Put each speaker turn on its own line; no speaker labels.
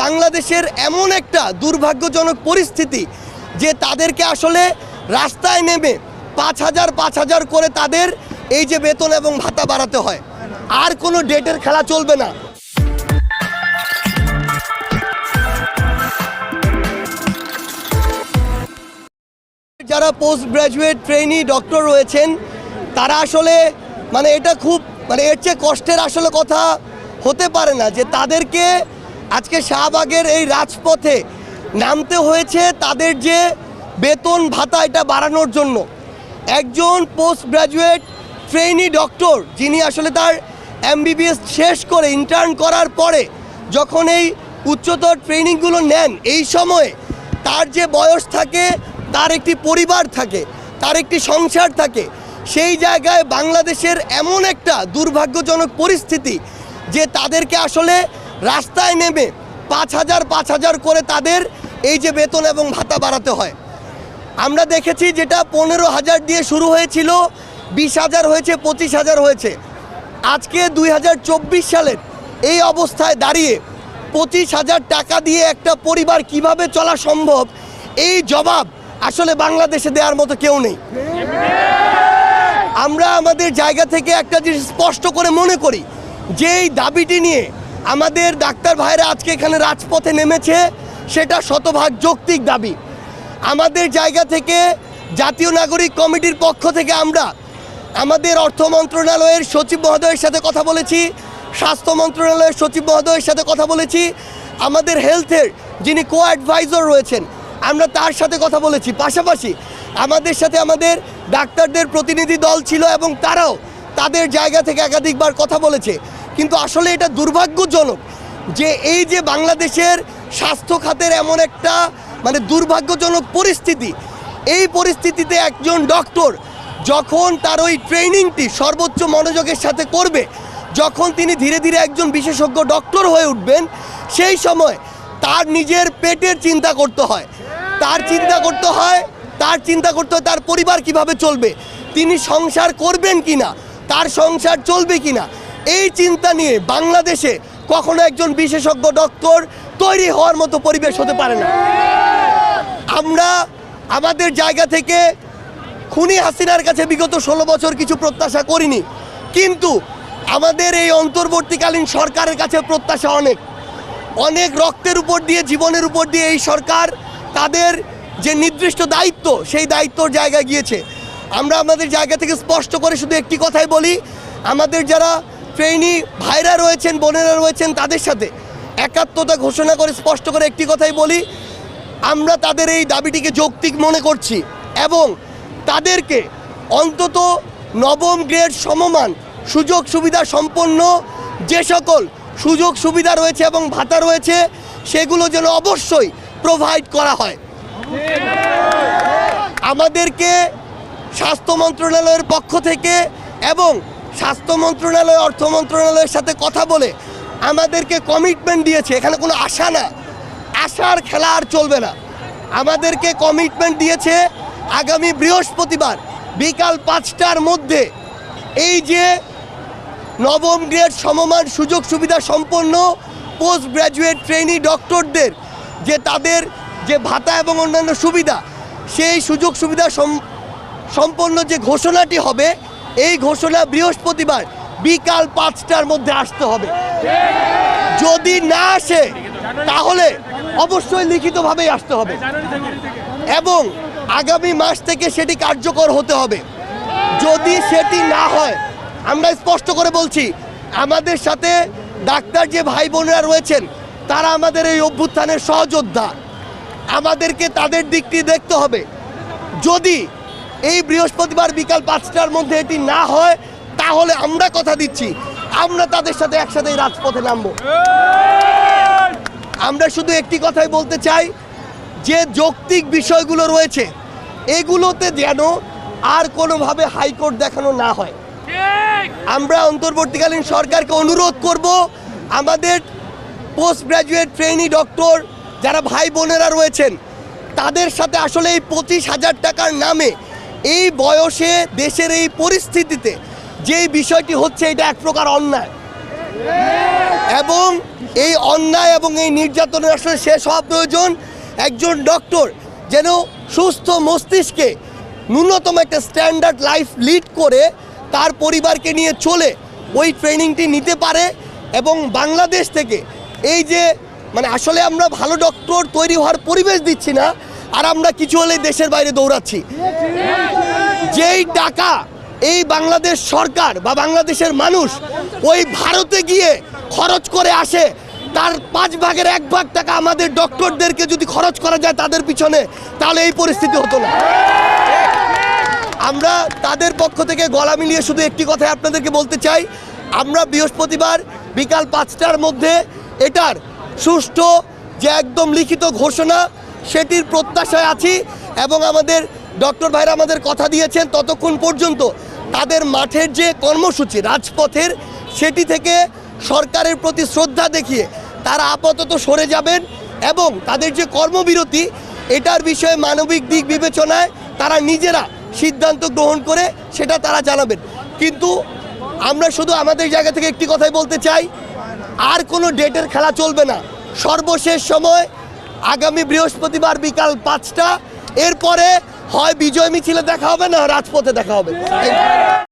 বাংলাদেশের এমন একটা দুর্ভাগ্যজনক পরিস্থিতি যে তাদেরকে আসলে রাস্তায় নেমে পাঁচ হাজার পাঁচ হাজার করে তাদের এই যে বেতন এবং ভাতা বাড়াতে হয়। আর কোনো ডেটের খেলা চলবে না। যারা পোস্ট গ্রাজুয়েট ট্রেনি ডক্টর রয়েছেন, তারা আসলে মানে এটা খুব মানে এর চেয়ে কষ্টের আসলে কথা হতে পারে না যে তাদেরকে আজকে শাহবাগের এই রাজপথে নামতে হয়েছে তাদের যে বেতন ভাতা এটা বাড়ানোর জন্য। একজন পোস্ট গ্রাজুয়েট ট্রেনি ডক্টর, যিনি আসলে তার এমবিবিএস শেষ করে ইন্টার্ন করার পরে যখন এই উচ্চতর ট্রেনিংগুলো নেন, এই সময়ে তার যে বয়স থাকে, তার একটি পরিবার থাকে, তার একটি সংসার থাকে, সেই জায়গায় বাংলাদেশের এমন একটা দুর্ভাগ্যজনক পরিস্থিতি যে তাদেরকে আসলে রাস্তায় নেমে পাঁচ হাজার পাঁচ হাজার করে তাদের এই যে বেতন এবং ভাতা বাড়াতে হয়। আমরা দেখেছি যেটা পনেরো হাজার দিয়ে শুরু হয়েছিল, বিশ হাজার হয়েছে, পঁচিশ হাজার হয়েছে। আজকে দুই হাজার চব্বিশ সালের এই অবস্থায় দাঁড়িয়ে পঁচিশ হাজার টাকা দিয়ে একটা পরিবার কীভাবে চলা সম্ভব, এই জবাব আসলে বাংলাদেশে দেওয়ার মতো কেউ নেই। আমরা আমাদের জায়গা থেকে একটা জিনিস স্পষ্ট করে মনে করি যে এই দাবিটি নিয়ে আমাদের ডাক্তার ভাইরা আজকে এখানে রাজপথে নেমেছে, সেটা শতভাগ যৌক্তিক দাবি। আমাদের জায়গা থেকে জাতীয় নাগরিক কমিটির পক্ষ থেকে আমরা আমাদের অর্থ মন্ত্রণালয়ের সচিব মহোদয়ের সাথে কথা বলেছি, স্বাস্থ্য মন্ত্রণালয়ের সচিব মহোদয়ের সাথে কথা বলেছি, আমাদের হেলথের যিনি কো অ্যাডভাইজার রয়েছেন, আমরা তার সাথে কথা বলেছি। পাশাপাশি আমাদের সাথে আমাদের ডাক্তারদের প্রতিনিধি দল ছিল এবং তারাও তাদের জায়গা থেকে একাধিকবার কথা বলেছে। কিন্তু আসলে এটা দুর্ভাগ্যজনক যে এই যে বাংলাদেশের স্বাস্থ্য খাতের এমন একটা মানে দুর্ভাগ্যজনক পরিস্থিতি, এই পরিস্থিতিতে একজন ডক্টর যখন তার ওই ট্রেনিংটি সর্বোচ্চ মনোযোগের সাথে করবে, যখন তিনি ধীরে ধীরে একজন বিশেষজ্ঞ ডক্টর হয়ে উঠবেন, সেই সময় তার নিজের পেটের চিন্তা করতে হয়। তার চিন্তা করতে হয়, তার চিন্তা করতে হয় তার পরিবার কীভাবে চলবে, তিনি সংসার করবেন কি না তার সংসার চলবে কিনা এই চিন্তা নিয়ে বাংলাদেশে কখনো একজন বিশেষজ্ঞ ডক্টর তৈরি হওয়ার মতো পরিবেশ হতে পারে না। আমরা আমাদের জায়গা থেকে খুনি হাসিনার কাছে বিগত ষোলো বছর কিছু প্রত্যাশা করিনি। কিন্তু আমাদের এই অন্তর্বর্তীকালীন সরকারের কাছে প্রত্যাশা অনেক। অনেক রক্তের উপর দিয়ে, জীবনের উপর দিয়ে এই সরকার তাদের যে নির্দিষ্ট দায়িত্ব, সেই দায়িত্বর জায়গায় গিয়েছে। আমরা আমাদের জায়গা থেকে স্পষ্ট করে শুধু একটি কথাই বলি, আমাদের যারা ট্রেনি ভাইরা রয়েছেন, বোনেরা রয়েছেন তাদের সাথে। একাত্মতা ঘোষণা করে, স্পষ্ট করে একটি কথাই বলি, আমরা তাদের এই দাবিটিকে যৌক্তিক মনে করছি এবং তাদেরকে অন্তত নবম গ্রেড সমমান সুযোগ সুবিধা সম্পন্ন যে সকল সুযোগ সুবিধা রয়েছে এবং ভাতা রয়েছে, সেগুলো যেন অবশ্যই প্রোভাইড করা হয়। আমাদেরকে স্বাস্থ্য মন্ত্রণালয়ের পক্ষ থেকে এবং স্বাস্থ্য মন্ত্রণালয়, অর্থ মন্ত্রণালয়ের সাথে কথা বলে আমাদেরকে কমিটমেন্ট দিয়েছে। এখানে কোনো আশা না। আশার খেলা আর চলবে না। আমাদেরকে কমিটমেন্ট দিয়েছে আগামী বৃহস্পতিবার বিকাল পাঁচটার মধ্যে। এই যে নবম গ্রেড সমমান সুযোগ সুবিধা সম্পন্ন পোস্ট গ্র্যাজুয়েট ট্রেনি ডক্টরদের যে তাদের যে ভাতা এবং অন্যান্য সুবিধা, সেই সুযোগ সুবিধা সম- সম্পন্ন যে ঘোষণাটি হবে এই ঘোষণা বৃহস্পতিবার বিকাল পাঁচটার মধ্যে আসতে হবে। যদি না আসে, তাহলে অবশ্যই লিখিতভাবেই আসতে হবে। এবং আগামী মাস থেকে সেটি কার্যকর হতে হবে। যদি সেটি না হয়, আমরা স্পষ্ট করে বলছি, আমাদের সাথে ডাক্তার যে ভাই বোনেরা রয়েছেন, তারা আমাদের এই অভ্যুত্থানের সহযোদ্ধা। আমাদেরকে তাদের দিকটি দেখতে হবে। যদি এই বৃহস্পতিবার বিকাল পাঁচটার মধ্যে এটি না হয়, তাহলে আমরা কথা দিচ্ছি। আমরা তাদের সাথে একসাথে রাজপথে নামবো। আমরা শুধু একটি কথাই বলতে চাই, যে যৌক্তিক বিষয়গুলো রয়েছে, এগুলোতে যেন আর কোনোভাবে হাইকোর্ট দেখানো না হয়। আমরা অন্তর্বর্তীকালীন সরকারকে অনুরোধ করব, আমাদের পোস্ট গ্রাজুয়েট ট্রেনি ডক্টর যারা ভাই বোনেরা রয়েছেন, তাদের সাথে আসলে এই পঁচিশ হাজার টাকার নামে এই বয়সে দেশের এই পরিস্থিতিতে যেই বিষয়টি হচ্ছে এটা এক প্রকার অন্যায়। এবং এই অন্যায় এবং এই নির্যাতনের আসলে শেষ হওয়া প্রয়োজন একজন ডক্টর যেন সুস্থ মস্তিষ্কে ন্যূনতম একটা স্ট্যান্ডার্ড লাইফ লিড করে তার পরিবারকে নিয়ে চলে ওই ট্রেনিংটি নিতে পারে এবং বাংলাদেশ থেকে এই যে মানে আসলে আমরা ভালো ডক্টর তৈরি হওয়ার পরিবেশ দিচ্ছি না আর আমরা কিছু হলে দেশের বাইরে দৌড়াচ্ছি। যেই টাকা এই বাংলাদেশ সরকার বা বাংলাদেশের মানুষ ওই ভারতে গিয়ে খরচ করে আসে, তার পাঁচ ভাগের এক ভাগ টাকা আমাদের ডক্টরদেরকে যদি খরচ করা যায় তাদের পিছনে, তাহলে এই পরিস্থিতি হতো না। আমরা তাদের পক্ষ থেকে গলা মিলিয়ে শুধু একটি কথাই আপনাদেরকে বলতে চাই, আমরা বৃহস্পতিবার বিকাল পাঁচটার মধ্যে এটার সুষ্ঠু যে একদম লিখিত ঘোষণা সেটির প্রত্যাশায় আছি এবং আমাদের ডক্টর ভাইরা আমাদের কথা দিয়েছেন ততক্ষণ পর্যন্ত। তাদের মাঠের যে কর্মসূচি, রাজপথের, সেটি থেকে সরকারের প্রতি শ্রদ্ধা দেখিয়ে তারা আপাতত সরে যাবেন এবং তাদের যে কর্মবিরতি, এটার বিষয়ে মানবিক দিক বিবেচনায় তারা নিজেরা সিদ্ধান্ত গ্রহণ করে সেটা তারা জানাবেন। কিন্তু আমরা শুধু আমাদের জায়গা থেকে একটি কথাই বলতে চাই, আর কোনো ডেটের খেলা চলবে না। সর্বশেষ সময় আগামী বৃহস্পতিবার বিকাল পাঁচটা। এরপরে হয় বিজয় মিছিলে দেখা হবে না রাজপথে দেখা হবে।